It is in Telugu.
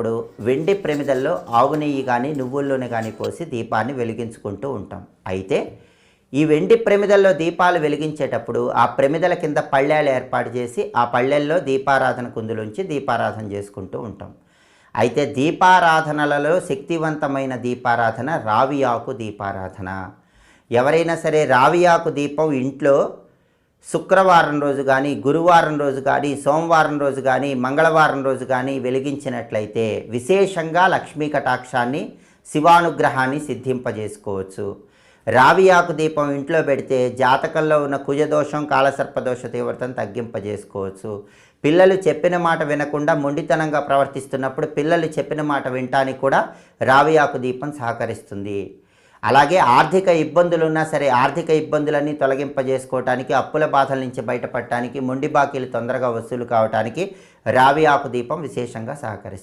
వెలిగించేటప్పుడు వెండి ప్రమిదల్లో ఆవు నెయ్యి కానీ నువ్వుల్లోనే కానీ పోసి దీపాన్ని వెలిగించుకుంటూ ఉంటాం. అయితే ఈ వెండి ప్రమిదల్లో దీపాలు వెలిగించేటప్పుడు ఆ ప్రమిదల కింద పళ్ళెలు ఏర్పాటు చేసి ఆ పళ్ళెల్లో దీపారాధన కుందులుంచి దీపారాధన చేసుకుంటూ ఉంటాం. అయితే దీపారాధనలలో శక్తివంతమైన దీపారాధన రావి ఆకు దీపారాధన. ఎవరైనా సరే రావి ఆకు దీపం ఇంట్లో శుక్రవారం రోజు కానీ గురువారం రోజు కానీ సోమవారం రోజు కానీ మంగళవారం రోజు కానీ వెలిగించినట్లయితే విశేషంగా లక్ష్మీ కటాక్షాన్ని శివానుగ్రహాన్ని సిద్ధింపజేసుకోవచ్చు. రావి ఆకు దీపం ఇంట్లో పెడితే జాతకంలో ఉన్న కుజదోషం కాలసర్పదోష తీవ్రతను తగ్గింపజేసుకోవచ్చు. పిల్లలు చెప్పిన మాట వినకుండా మొండితనంగా ప్రవర్తిస్తున్నప్పుడు పిల్లలు చెప్పిన మాట వినటానికి కూడా రావి ఆకు దీపం సహకరిస్తుంది. అలాగే ఆర్థిక ఇబ్బందులు ఉన్నా సరే ఆర్థిక ఇబ్బందులన్నీ తొలగింపజేసుకోవటానికి అప్పుల బాధల నుంచి బయటపడటానికి మొండి బాకీలు తొందరగా వసూలు కావటానికి రావి ఆకు దీపం విశేషంగా సహకరిస్తుంది.